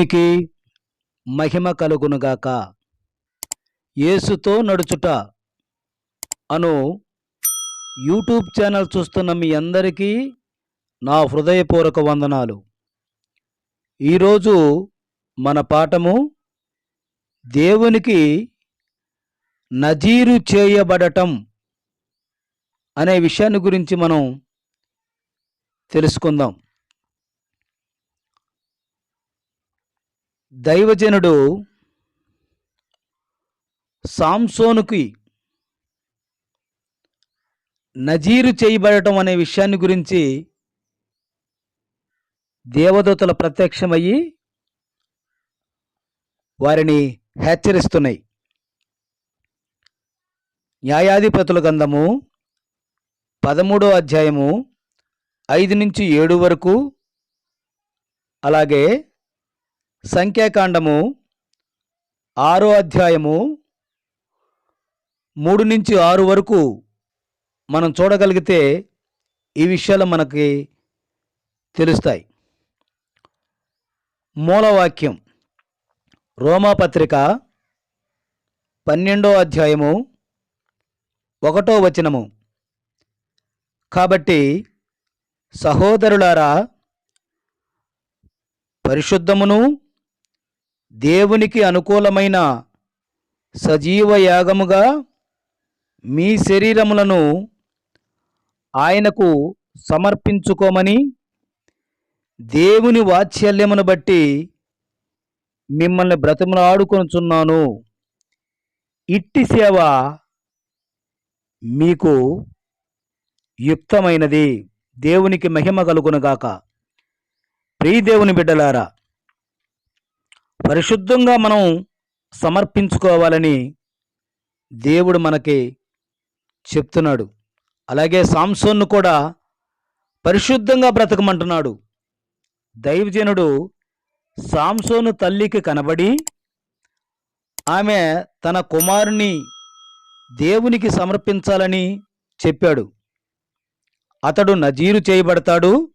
దేవునికి మహిమ కలుగునుగాక యేసుతో నడుచుట అను యూట్యూబ్ ఛానల్ చూస్తున్న మీ అందరికీ నా హృదయపూర్వక వందనాలు. ఈరోజు మన పాఠము దేవునికి నజీరు చేయబడటం అనే విషయాన్ని గురించి మనం తెలుసుకుందాం. దైవజనుడు సాంసోనుకి నజీరు చేయబడటం అనే విషయాన్ని గురించి దేవదూతల ప్రత్యక్షమయ్యి వారిని హెచ్చరిస్తున్నాయి. న్యాయాధిపతుల గంధము పదమూడో అధ్యాయము ఐదు నుంచి ఏడు వరకు అలాగే సంఖ్యాకాండము ఆరో అధ్యాయము మూడు నుంచి ఆరు వరకు మనం చూడగలిగితే ఈ విషయాలు మనకి తెలుస్తాయి. మూలవాక్యం రోమాపత్రిక పన్నెండో అధ్యాయము ఒకటో వచనము. కాబట్టి సహోదరులారా పరిశుద్ధమును దేవునికి అనుకూలమైన సజీవ యాగముగా మీ శరీరములను ఆయనకు సమర్పించుకోమని దేవుని వాత్సల్యమును బట్టి మిమ్మల్ని బ్రతిమలాడుకొనుచున్నాను ఇట్టి సేవ మీకు యుక్తమైనది. దేవునికి మహిమ కలుగునుగాక. ప్రియదేవుని బిడ్డలారా పరిశుద్ధంగా మనం సమర్పించుకోవాలని దేవుడు మనకి చెప్తున్నాడు. అలాగే సాంసోన్ను కూడా పరిశుద్ధంగా బ్రతకమంటున్నాడు. దైవజనుడు సాంసోను తల్లికి కనబడి ఆమె తన కుమారుని దేవునికి సమర్పించాలని చెప్పాడు. అతడు నజీరు చేయబడతాడు.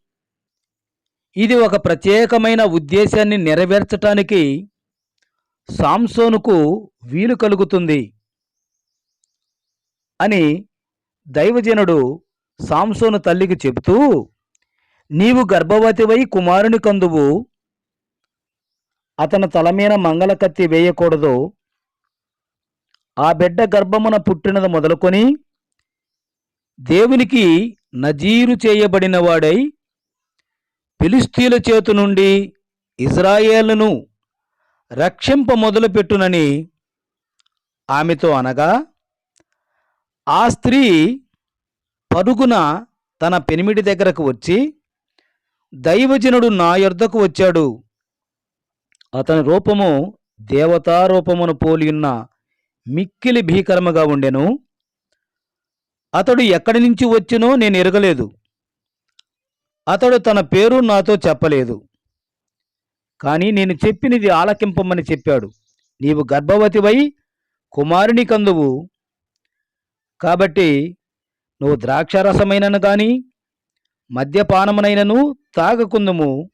ఇది ఒక ప్రత్యేకమైన ఉద్దేశాన్ని నెరవేర్చటానికి సాంసోనుకు వీలు కలుగుతుంది అని దైవజనుడు సాంసోను తల్లికి చెబుతూ నీవు గర్భవతివై కుమారుని కందువు. అతని తల మీద మంగళకత్తి వేయకూడదు. ఆ బిడ్డ గర్భమున పుట్టినది మొదలుకొని దేవునికి నజీరు చేయబడినవాడై ఫిలిస్తీన్ల చేతు నుండి ఇజ్రాయేలును రక్షింప మొదలుపెట్టునని ఆమెతో అనగా ఆ స్త్రీ పరుగున తన పెనిమిడి దగ్గరకు వచ్చి దైవజనుడు నా యొద్దకు వచ్చాడు. అతని రూపము దేవతా రూపమును మిక్కిలి భీకరముగా ఉండెను. అతడు ఎక్కడి నుంచి వచ్చినో నేను ఎరగలేదు. అతడు తన పేరు నాతో చెప్పలేదు. కానీ నేను చెప్పినది ఆలకింపమని చెప్పాడు. నీవు గర్భవతివై కుమారుని కందువు. కాబట్టి నువ్వు ద్రాక్షరసమైనను కానీ మద్యపానమునైనను తాగకుందుము.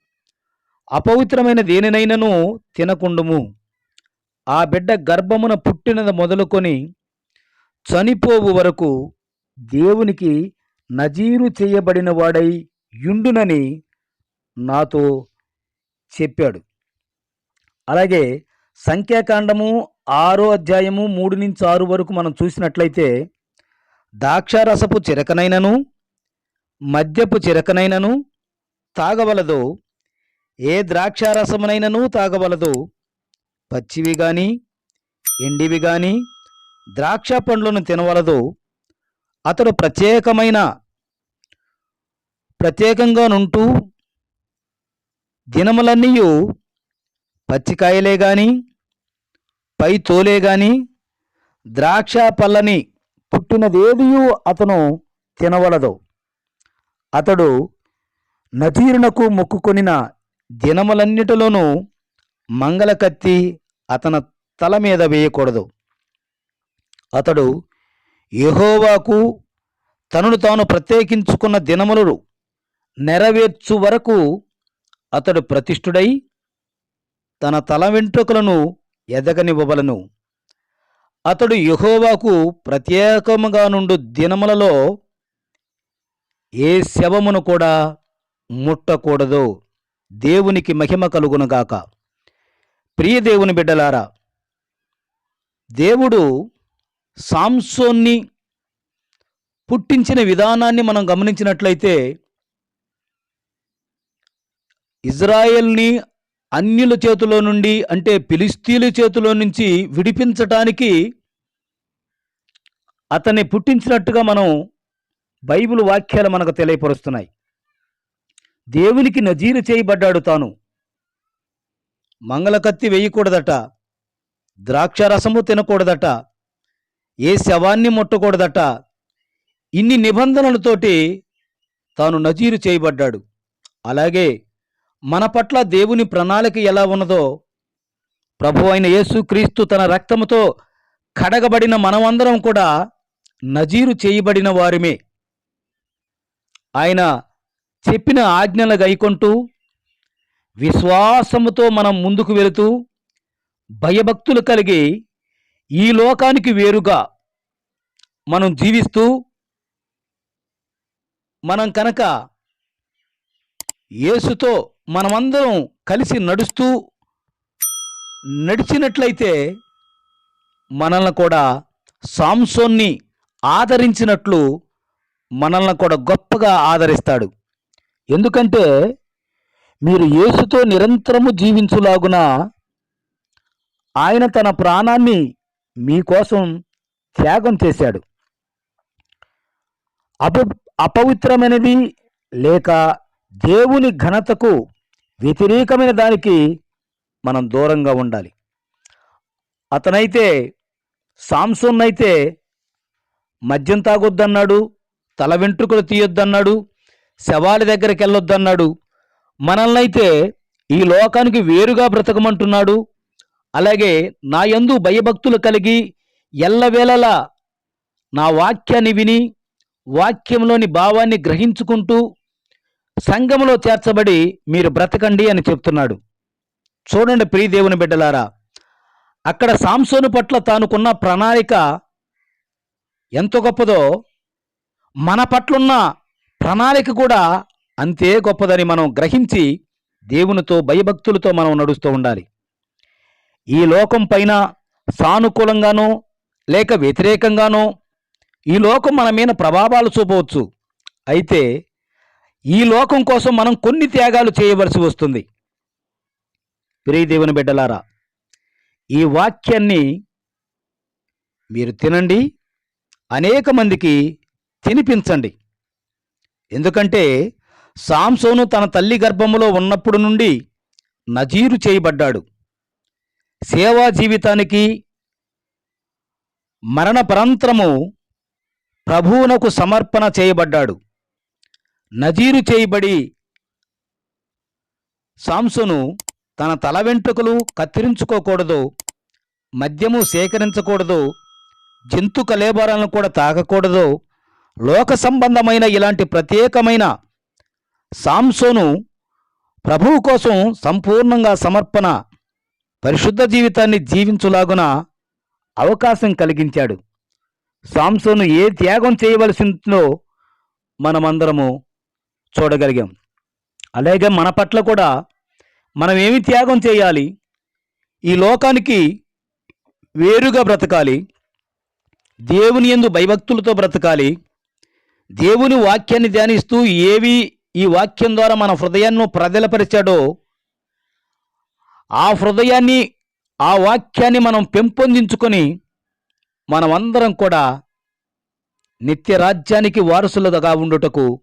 అపవిత్రమైన దేనినైనను తినకుండుము. ఆ బిడ్డ గర్భమున పుట్టినది మొదలుకొని చనిపోవు వరకు దేవునికి నజీరు చేయబడిన వాడై యుండునని నాతో చెప్పాడు. అలాగే సంఖ్యాకాండము ఆరో అధ్యాయము మూడు నుంచి ఆరు వరకు మనం చూసినట్లయితే ద్రాక్షారసపు చిరకనైనను మద్యపు చిరకనైనను తాగవలదు. ఏ ద్రాక్షారసమునైనను తాగవలదు. పచ్చివి కానీ ఎండివి కానీ ద్రాక్ష పండ్లను తినవలదు. అతడు ప్రత్యేకమైన ప్రత్యేకంగా నుంటూ దినములన్నీ పచ్చికాయలే గాని పై తోలే గాని ద్రాక్ష పళ్ళని పుట్టినదేదియు అతను తినవలదు. అతడు నజీరునకు మొక్కుకొనిన దినములన్నిటిలోనూ మంగళకత్తి అతన తల మీద వేయకూడదు. అతడు యహోవాకు తనను తాను ప్రత్యేకించుకున్న దినములు నెరవేర్చు వరకు అతడు ప్రతిష్ఠుడై తన తల వెంట్రుకలను ఎదగనివ్వవలను. అతడు యహోవాకు ప్రత్యేకముగా నుండు దినములలో ఏ శవమును కూడా ముట్టకూడదు. దేవునికి మహిమ కలుగునుగాక ప్రియ దేవుని బిడ్డలారా దేవుడు సాంసోన్ని పుట్టించిన విధానాన్ని మనం గమనించినట్లయితే ఇజ్రాయెల్ని అన్యుల చేతిలో నుండి అంటే ఫిలిస్తీన్ల చేతిలో నుంచి విడిపించటానికి అతన్ని పుట్టించినట్టుగా మనం బైబిల్ వాక్యాలు మనకు తెలియపరుస్తున్నాయి. దేవునికి నజీరు చేయబడ్డాడు తాను. మంగళకత్తి వేయకూడదట. ద్రాక్షరసము తినకూడదట. ఏ శవాన్ని ముట్టకూడదట. ఇన్ని నిబంధనలతోటి తాను నజీరు చేయబడ్డాడు. అలాగే మన పట్ల దేవుని ప్రణాళిక ఎలా ఉన్నదో ప్రభు అయిన యేసుక్రీస్తు తన రక్తముతో కడగబడిన మనమందరం కూడా నజీరు చేయబడిన వారిమే. ఆయన చెప్పిన ఆజ్ఞలు గైకొంటూ విశ్వాసముతో మనం ముందుకు వెళుతూ భయభక్తులు కలిగి ఈ లోకానికి వేరుగా మనం జీవిస్తూ మనం కనుక యేసుతో మనమందరం కలిసి నడుస్తూ నడిచినట్లయితే మనల్ని కూడా సాంసోన్ని ఆదరించినట్లు మనల్ని కూడా గొప్పగా ఆదరిస్తాడు. ఎందుకంటే మీరు యేసుతో నిరంతరము జీవించులాగున ఆయన తన ప్రాణాన్ని మీకోసం త్యాగం చేశాడు. అప అపవిత్రమైనది లేక దేవుని ఘనతకు వ్యతిరేకమైన దానికి మనం దూరంగా ఉండాలి. అతనైతే సాంసోన్నైతే అయితే మద్యం తాగొద్దన్నాడు తల వెంట్రుకలు తీయొద్దన్నాడు శవాల దగ్గరికి వెళ్ళొద్దన్నాడు మనల్ని అయితే ఈ లోకానికి వేరుగా బ్రతకమంటున్నాడు. అలాగే నా యందు భయభక్తులు కలిగి ఎల్లవేళలా నా వాక్యాన్ని విని వాక్యంలోని భావాన్ని గ్రహించుకుంటూ సంఘములో చేర్చబడి మీరు బ్రతకండి అని చెప్తున్నాడు. చూడండి ప్రియ దేవుని బిడ్డలారా అక్కడ సాంసోను పట్ల తానుకున్న ప్రణాళిక ఎంత గొప్పదో మన పట్లున్న ప్రణాళిక కూడా అంతే గొప్పదని మనం గ్రహించి దేవునితో భయభక్తులతో మనం నడుస్తూ ఉండాలి. ఈ లోకం పైన సానుకూలంగానో లేక వ్యతిరేకంగానో ఈ లోకం మన మీద ప్రభావాలు చూపవచ్చు. అయితే ఈ లోకం కోసం మనం కొన్ని త్యాగాలు చేయవలసి వస్తుంది. ప్రియదేవుని బిడ్డలారా ఈ వాక్యాన్ని మీరు తినండి అనేక మందికి తినిపించండి. ఎందుకంటే సాంసోను తన తల్లి గర్భములో ఉన్నప్పుడు నుండి నజీరు చేయబడ్డాడు. సేవా జీవితానికి మరణపరంతరము ప్రభువునకు సమర్పణ చేయబడ్డాడు. నజీరు చేయబడి సాంసోను తన తల వెంట్రుకలు కత్తిరించుకోకూడదు మద్యము సేకరించకూడదు జంతు కలేబరాలను కూడా తాగకూడదు లోక సంబంధమైన ఇలాంటి ప్రత్యేకమైన సాంసోను ప్రభువు కోసం సంపూర్ణంగా సమర్పణ పరిశుద్ధ జీవితాన్ని జీవించులాగున అవకాశం కలిగించాడు. సాంసోను ఏ త్యాగం చేయవలసిందో మనమందరము చూడగలిగాం. అలాగే మన పట్ల కూడా మనం ఏమి త్యాగం చేయాలి? ఈ లోకానికి వేరుగా బ్రతకాలి. దేవుని యందు భయభక్తులతో బ్రతకాలి. దేవుని వాక్యాన్ని ధ్యానిస్తూ ఏవి ఈ వాక్యం ద్వారా మన హృదయాన్ని ప్రజలపరిచాడో ఆ హృదయాన్ని ఆ వాక్యాన్ని మనం పెంపొందించుకొని మనమందరం కూడా నిత్య రాజ్యానికి వారసులుగా ఉండుటకు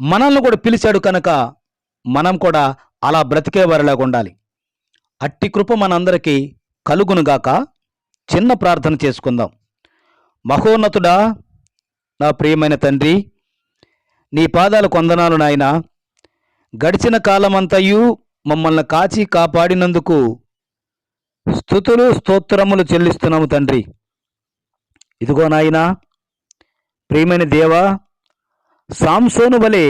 మనల్ని కూడా పిలిచాడు కనుక మనం కూడా అలా బ్రతికేవారిలాగా ఉండాలి. అట్టి కృప మనందరికీ కలుగునుగాక చిన్న ప్రార్థన చేసుకుందాం. మహోన్నతుడా నా ప్రియమైన తండ్రి నీ పాదాలు కొందనాలు నాయన. గడిచిన కాలమంతయు మమ్మల్ని కాచి కాపాడినందుకు స్థుతులు స్తోత్రములు చెల్లిస్తున్నాము తండ్రి. ఇదిగో నాయనా ప్రియమైన దేవా సాంసోను వలె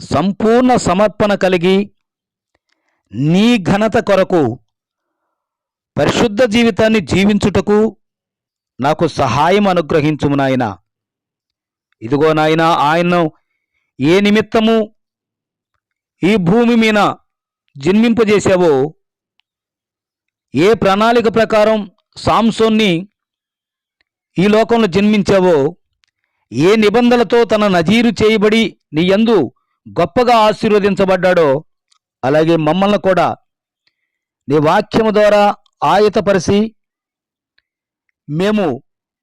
సంపూర్ణ సమర్పణ కలిగి నీ ఘనత కొరకు పరిశుద్ధ జీవితాన్ని జీవించుటకు నాకు సహాయం అనుగ్రహించుము నాయన. ఇదిగో నాయన ఆయన్ను ఏ నిమిత్తము ఈ భూమి మీద జన్మింపజేశావో ఏ ప్రణాళిక ప్రకారం సాంసోన్ని ఈ లోకంలో జన్మించావో ఏ నిబంధనలతో తన నజీరు చేయబడి నీయందు గొప్పగా ఆశీర్వదించబడ్డాడో అలాగే మమ్మల్ని కూడా నీ వాక్యము ద్వారా ఆయతపరిచి మేము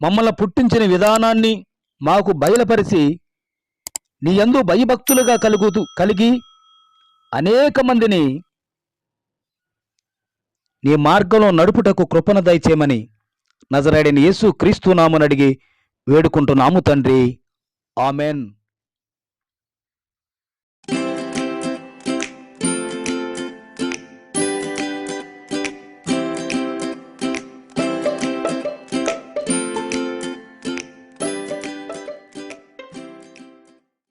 మమ్మల్ని పుట్టించిన విధానాన్ని మాకు బయలుపరిచి నీ యందు భయభక్తులుగా కలుగుతూ కలిగి అనేక మందిని నీ మార్గంలో నడుపుటకు కృపణ దయచేయమని నజరాడిన యేసు క్రీస్తు నామని అడిగి వేడుకుంటున్నాము తండ్రి. ఆమెన్.